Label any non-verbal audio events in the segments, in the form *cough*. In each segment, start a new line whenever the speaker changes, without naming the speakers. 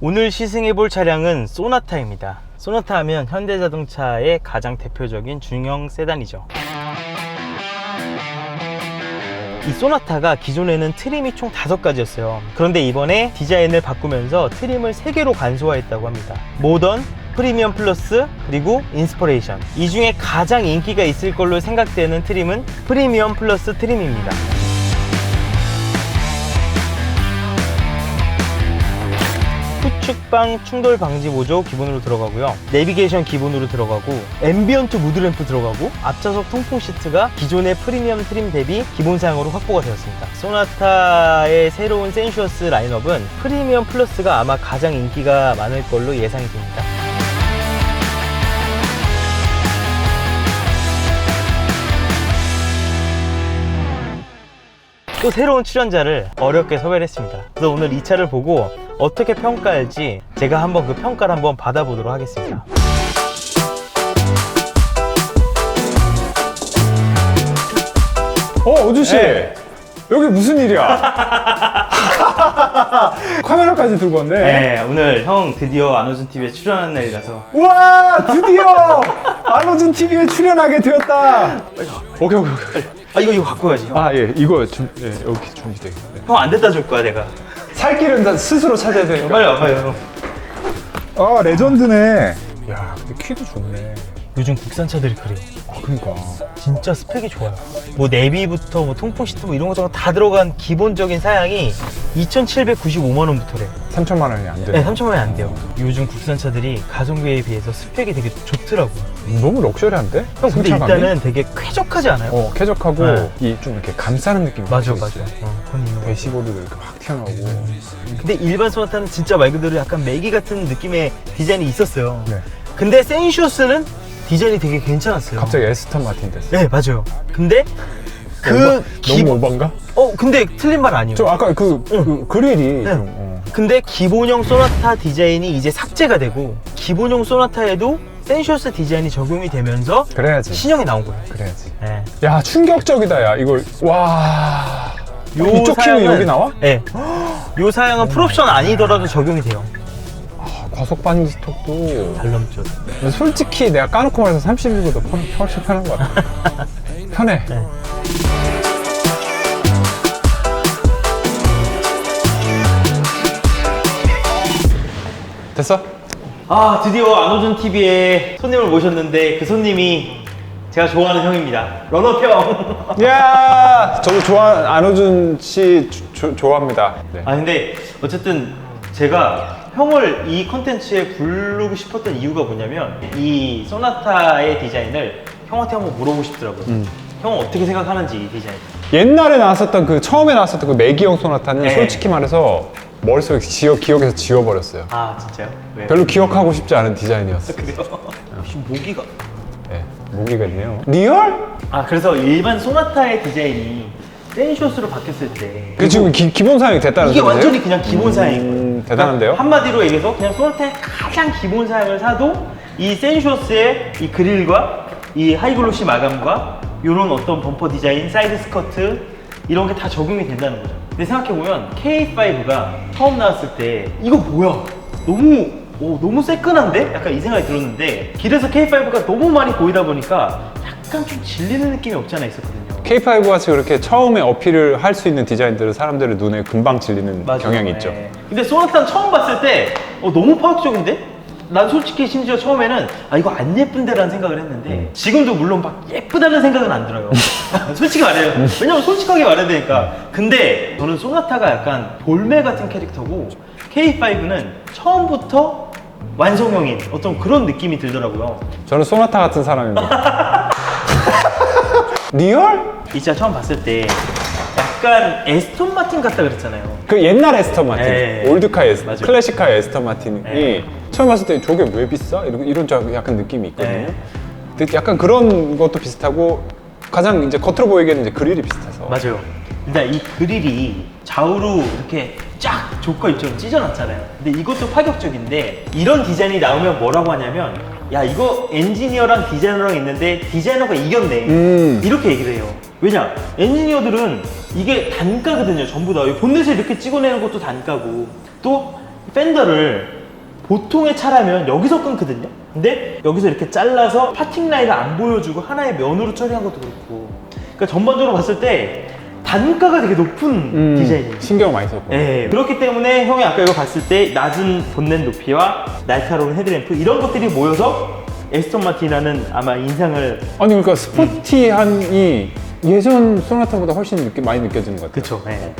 오늘 시승해 볼 차량은 소나타입니다. 소나타 하면 현대자동차의 가장 대표적인 중형 세단이죠. 이 소나타가 기존에는 트림이 총 다섯 가지였어요. 그런데 이번에 디자인을 바꾸면서 트림을 세 개로 간소화했다고 합니다. 모던, 프리미엄 플러스, 그리고 인스퍼레이션. 이 중에 가장 인기가 있을 걸로 생각되는 트림은 프리미엄 플러스 트림입니다. 후측방 충돌 방지 보조 기본으로 들어가고요. 내비게이션 기본으로 들어가고 앰비언트 무드램프 들어가고 앞좌석 통풍 시트가 기존의 프리미엄 트림 대비 기본 사양으로 확보가 되었습니다. 소나타의 새로운 센슈어스 라인업은 프리미엄 플러스가 아마 가장 인기가 많을 걸로 예상이 됩니다. 또 새로운 출연자를 어렵게 섭외를 했습니다. 그래서 오늘 이 차를 보고 어떻게 평가할지 제가 한번 그 평가를 한번 받아보도록 하겠습니다.
어, 어주 씨.
네.
여기 무슨 일이야? *laughs* 카메라까지 들고 왔네.
네, 오늘 형 드디어 안호준 TV에 출연하는 날이라서
우와, 드디어 안호준 TV에 출연하게 되었다. 오케이, 오케이, 오케이.
아 이거 이거 갖고 가지. 형.
아, 예, 이거 준, 예, 여기 준비되겠네.
형안 됐다 줄 거야 내가.
살 길은 다 스스로 찾아야 되니까.
빨리 와봐요. 형.
아, 레전드네. 야, 근데 키도 좋네.
요즘 국산 차들이 그래요.
아, 그니까.
진짜 스펙이 좋아요. 뭐 내비부터 뭐 통풍 시트 뭐 이런 거 저거 다 들어간 기본적인 사양이 2,795만 원부터래.
3천만 원이 안
네,
돼.
3천만 원이 안 돼요. 요즘 국산 차들이 가성비에 비해서 스펙이 되게 좋더라고.
너무 럭셔리한데?
형 근데
승차감이?
일단은 되게 쾌적하지 않아요?
어, 쾌적하고
네.
이좀 이렇게 감싸는 느낌이
맞아
확실히
맞아.
있어요.
어, 그건 있는 거 같아.
대시보드도 이렇게 확 튀어나오고.
근데 일반 소나타는 진짜 말 그대로 약간 매기 같은 느낌의 디자인이 있었어요.
네.
근데 센슈스는 디자인이 되게 괜찮았어요.
갑자기 에스턴 마틴 됐어.
네 맞아요. 근데 그
너무,
기...
너무 오반가?
어 근데 틀린 말 아니에요.
좀 아까 그, 그 그릴이
네.
좀 어.
근데 기본형 소나타 디자인이 이제 삭제가 되고 기본형 소나타에도 센슈스 디자인이 적용이 되면서
그래야지
신형이 나온 거예요.
그래야지
네.
야 충격적이다 야 이걸
와요
이쪽 키는
사양은-
여기 나와?
네. 요 사양은 풀옵션 아니더라도 적용이 돼요.
아, 과속 반지 스톡도
잘 넘죠.
솔직히 내가 까놓고 말해서 31보다 훨씬 편한 것 같아 *laughs* 편해
네.
됐어?
아 드디어 안호준 TV에 손님을 모셨는데 그 손님이 제가 좋아하는 형입니다. 런업 형. *laughs*
야 저도 좋아 안호준 씨 조- 조- 좋아합니다 네.
아 근데 어쨌든 제가 형을 이 컨텐츠에 부르고 싶었던 이유가 뭐냐면 이 소나타의 디자인을 형한테 한번 물어보고 싶더라고요. 형은 어떻게 생각하는지 이 디자인.
옛날에 나왔었던 그 처음에 나왔었던 그 매기형 소나타는
네.
솔직히 말해서 머릿속에 지워, 기억에서 지워버렸어요
아 진짜요? 왜?
별로 기억하고 싶지 않은 디자인이었어요
그래요? 역시 모기가.
네, 무기가 있네요 리얼?
아 그래서 일반 소나타의 디자인이 센쇼스로 바뀌었을 때
그 지금 기, 기본 사양이 됐다는
이게
소리세요?
완전히 그냥 기본 사양인 거예요.
음, 대단한데요?
그러니까 한마디로 얘기해서 그냥 소나타의 가장 기본 사양을 사도 이 센쇼스의 이 그릴과 이 하이글로시 마감과 이런 어떤 범퍼 디자인, 사이드 스커트 이런 게 다 적용이 된다는 거죠. 근데 생각해보면 K5가 처음 나왔을 때 이거 뭐야? 너무 오, 너무 새끈한데? 약간 이 생각이 들었는데 길에서 K5가 너무 많이 보이다 보니까 약간 좀 질리는 느낌이 없지 않아 있었거든요.
K5 같이 그렇게 처음에 어필을 할 수 있는 디자인들은 사람들의 눈에 금방 질리는
맞아요.
경향이 있죠.
네. 근데 소나타는 처음 봤을 때 어, 너무 파격적인데? 난 솔직히 심지어 처음에는 아 이거 안 예쁜데라는 생각을 했는데
음.
지금도 물론 막 예쁘다는 생각은 안 들어요. *laughs* 솔직히 말해요.
음.
왜냐면 솔직하게 말해야 되니까. 근데 저는 소나타가 약간 볼메 같은 캐릭터고 K5는 처음부터 완성형인 어떤 그런 느낌이 들더라고요.
저는 소나타 같은 사람입니다. *laughs* 리얼?
이 차 처음 봤을 때 약간 에스톤 마틴 같다 그랬잖아요.
그 옛날 에스턴 마틴,
네.
올드카 에스,
맞아요.
클래식카 에스턴 마틴이
네.
처음 봤을 때 저게 왜 비싸? 이런 이런 좀 약간 느낌이 있거든요.
네.
근데 약간 그런 것도 비슷하고 가장 이제 겉으로 보이기에는 이제 그릴이 비슷해서
맞아요. 일단 이 그릴이 좌우로 이렇게 쫙 조커 입처럼 찢어놨잖아요. 근데 이것도 파격적인데 이런 디자인이 나오면 뭐라고 하냐면 야 이거 엔지니어랑 디자이너랑 있는데 디자이너가 이겼네.
음.
이렇게 얘기를 해요. 왜냐? 엔지니어들은 이게 단가거든요. 전부 다. 이 본넷을 이렇게 찍어내는 것도 단가고 또 팬더를 보통의 차라면 여기서 끊거든요. 근데 여기서 이렇게 잘라서 파팅 라인을 안 보여주고 하나의 면으로 처리한 것도 그렇고. 그러니까 전반적으로 봤을 때 단가가 되게 높은
음,
디자인이에요.
신경 많이 썼고.
예, 그렇기 때문에 형이 아까 이거 봤을 때 낮은 본넷 높이와 날카로운 헤드램프 이런 것들이 모여서 에스턴 마틴이라는 아마 인상을
아니 그러니까 스포티한이 예전 소나타보다 훨씬 느끼, 많이 느껴지는 것 같아요.
그쵸. 예.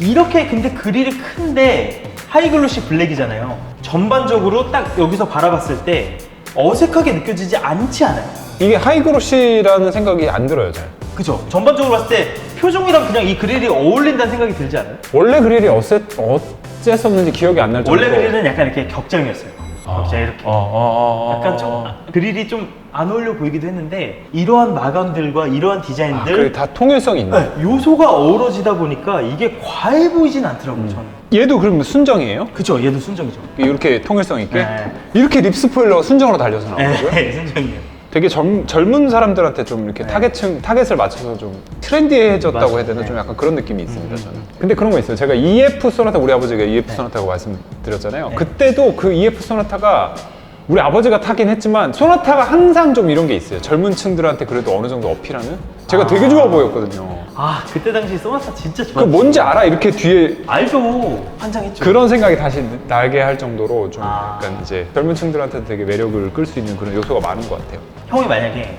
이렇게 근데 그릴이 큰데 하이글로시 블랙이잖아요. 전반적으로 딱 여기서 바라봤을 때 어색하게 느껴지지 않지 않아요.
이게 하이그로시라는 생각이 안 들어요, 잘.
그죠? 전반적으로 봤을 때 표정이랑 그냥 이 그릴이 어울린다는 생각이 들지 않아요?
원래 그릴이 어째, 어째서는지 기억이 안 날 정도로.
원래 그릴은 약간 이렇게 격정이었어요.
아,
격정 이렇게.
어, 어, 어,
약간 좀
어.
아, 그릴이 좀 안 어울려 보이기도 했는데 이러한 마감들과 이러한
아, 그게
디자인들
다 통일성이 있네.
네, 요소가 어우러지다 보니까 이게 과해 보이진 않더라고요 저는
얘도 그럼 순정이에요?
그쵸 얘도 순정이죠
이렇게 통일성 있게?
네.
이렇게 립 스포일러 순정으로 달려서 나오는 거고요?
네 *laughs* 순정이에요
되게 젊, 젊은 사람들한테 좀 이렇게 타겟층, 타겟을 맞춰서 좀 트렌디해졌다고
맞아요.
해야 되나?
네.
좀 약간 그런 느낌이 있습니다, 저는. 근데 그런 거 있어요. 제가 EF 소나타, 우리 아버지가 EF 소나타고 말씀드렸잖아요.
네.
그때도 그 EF 소나타가 우리 아버지가 타긴 했지만 소나타가 항상 좀 이런 게 있어요. 젊은 층들한테 그래도 어느 정도 어필하는? 제가
아.
되게 좋아 보였거든요.
아 그때 당시 소나타 진짜
그
좋았죠
뭔지 알아? 이렇게 뒤에
알죠 환장했죠
그런 생각이 다시 나게 할 정도로 좀
아.
약간 이제 젊은 층들한테 되게 매력을 끌 수 있는 그런 요소가 많은 것 같아요.
형이 만약에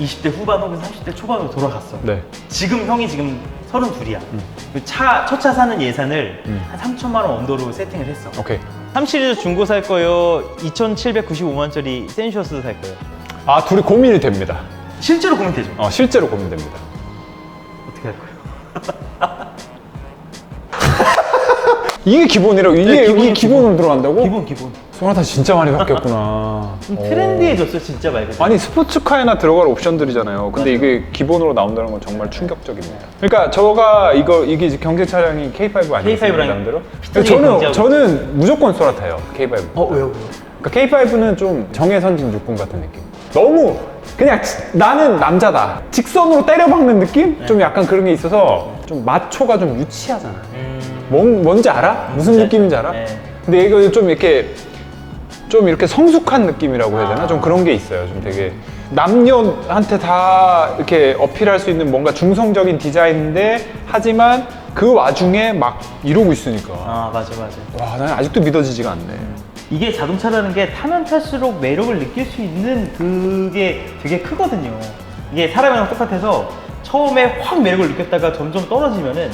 20대 후반 혹은 30대 초반으로 돌아갔어
네.
지금 형이 지금 32이야 차, 첫 차 사는 예산을
음.
한 3천만 원 언더로 세팅을 했어
오케이.
3 시리즈 중고 살 거예요 2,795만짜리 센슈어스 살 거예요
아, 둘이 고민이 됩니다.
실제로 고민되죠
어, 실제로 고민됩니다.
어떻게 할 거예요? *laughs*
이게 기본이라고 이게
네,
여기
기본이요,
기본으로 들어간다고?
기본 기본
소나타 진짜 많이 바뀌었구나.
좀
어.
트렌디해졌어 진짜 말 그대로
아니 스포츠카에나 들어갈 옵션들이잖아요. 근데. 이게 기본으로 나온다는 건 정말 충격적입니다. 그러니까 저가 이거 이게 이제 경제 차량이 K5 아니에요?
K5 랑
나름대로?
피터리
저는
경제하고.
저는 무조건 소나타예요. K5.
어 왜요 왜요?
그러니까 K5는 좀 정해선진 육군 같은 느낌. 너무 그냥 지- 나는 남자다. 직선으로 때려박는 느낌?
네.
좀 약간 그런 게 있어서 좀 마초가 좀 유치하잖아.
음...
뭔, 뭔지 알아? 무슨
네.
느낌인지 알아?
네.
근데 이거 좀 이렇게 좀 이렇게 성숙한 느낌이라고 해야 되나?
아.
좀 그런 게 있어요. 좀 되게 남녀한테 다 이렇게 어필할 수 있는 뭔가 중성적인 디자인인데 하지만 그 와중에 막 이러고 있으니까
아 맞아 맞아
와, 난 아직도 믿어지지가 않네.
이게 자동차라는 게 타면 탈수록 매력을 느낄 수 있는 그게 되게 크거든요. 이게 사람이랑 똑같아서 처음에 확 매력을 느꼈다가 점점 떨어지면은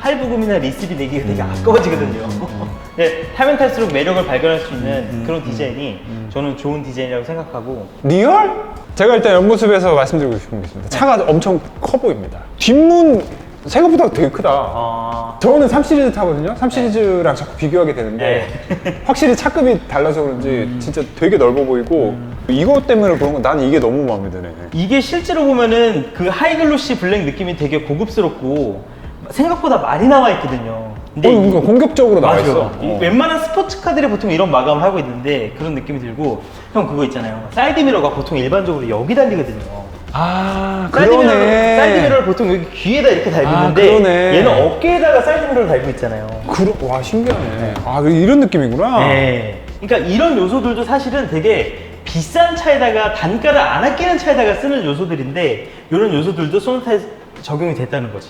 할부금이나 리스비 내기가 되게 아까워지거든요. *laughs* 네, 타면 탈수록 매력을 발견할 수 있는 그런 디자인이 저는 좋은 디자인이라고 생각하고
리얼? 제가 일단 옆모습에서 말씀드리고 싶은 게 있습니다. 차가 엄청 커 보입니다. 뒷문 생각보다 되게 크다.
어,
저는 3 시리즈 타거든요. 3 시리즈랑 자꾸 비교하게 되는데 *laughs* 확실히 차급이 달라서 그런지 진짜 되게 넓어 보이고 이것 때문에 그런 건 나는 이게 너무 마음에 드네.
이게 실제로 보면은 그 하이글로시 블랙 느낌이 되게 고급스럽고 생각보다 많이 나와 있거든요.
어,
근데
뭔가 공격적으로 나와
맞아요.
있어.
이
어.
웬만한 스포츠카들이 보통 이런 마감을 하고 있는데 그런 느낌이 들고 형 그거 있잖아요. 사이드 미러가 보통 일반적으로 여기 달리거든요.
아,
사이드 미러를,
그러네.
사이드 미러를 보통 여기 귀에다 이렇게 달고
아,
있는데
그러네.
얘는 어깨에다가 사이드 미러를 달고 있잖아요.
그러, 와, 신기하네. 아, 이런 느낌이구나.
네. 그러니까 이런 요소들도 사실은 되게 비싼 차에다가 단가를 안 아끼는 차에다가 쓰는 요소들인데 이런 요소들도 소나타에 적용이 됐다는 거지.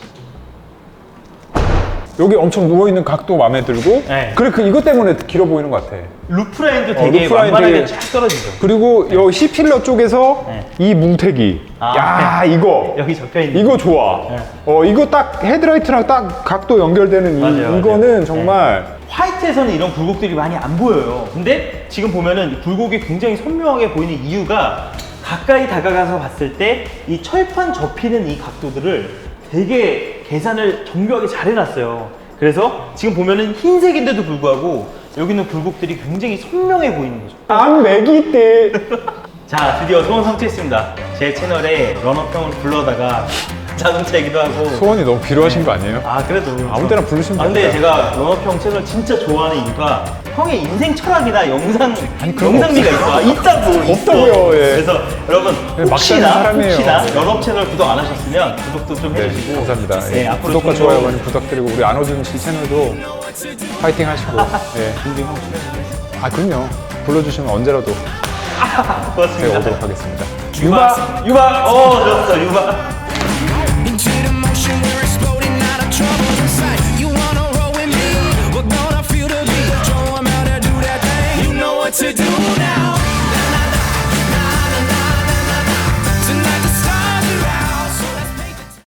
여기 엄청 누워있는 각도 마음에 들고.
네.
그래, 그, 이것 때문에 길어 보이는 것 같아.
루프 라인도
어,
되게
루프 라인
완만하게
되게-
쫙 떨어지죠.
그리고 여 C필러 쪽에서
네.
이 뭉태기.
아,
야, 이거.
여기 접혀 있는.
이거 좋아.
네.
어, 이거 딱 헤드라이트랑 딱 각도 연결되는 이,
맞아요, 네. 맞아요.
이거는 정말
화이트에서는 이런 굴곡들이 많이 안 보여요. 근데 지금 보면은 이 굴곡이 굉장히 선명하게 보이는 이유가 가까이 다가가서 봤을 때 이 철판 접히는 이 각도들을 되게 계산을 정교하게 잘 해놨어요. 그래서 지금 보면은 흰색인데도 불구하고 여기는 굴곡들이 굉장히 선명해 보이는 거죠.
안 맥이 때.
자, 드디어 소원 성취했습니다. 제 채널에 런업형을 불러다가 자동차이기도 하고.
소원이 너무 필요하신 거 아니에요?
아 그래도
아무 때나 부르시면
아, 근데
됩니다.
제가 런업 형 책을 진짜 좋아하는 이유가 형의 인생 철학이나 영상
아니, 그런 거
영상미가 있어. 아, 있다고 있어.
없다고요, 예.
그래서 여러분
막 사는
혹시나
사람이에요.
혹시나 런업 채널 구독 안 하셨으면 구독도 좀
네,
해주시고
감사합니다.
네,
예,
앞으로
구독과
좀
좋아요
더
많이 부탁드리고 우리 안호준 씨 채널도 파이팅 하시고 *laughs* 예.
준비 형 출연해주겠습니다.
아 그럼요. 불러주시면 언제라도 제가 *laughs*
고맙습니다.
오도록 하겠습니다.
유바 유바 어 좋았어 유바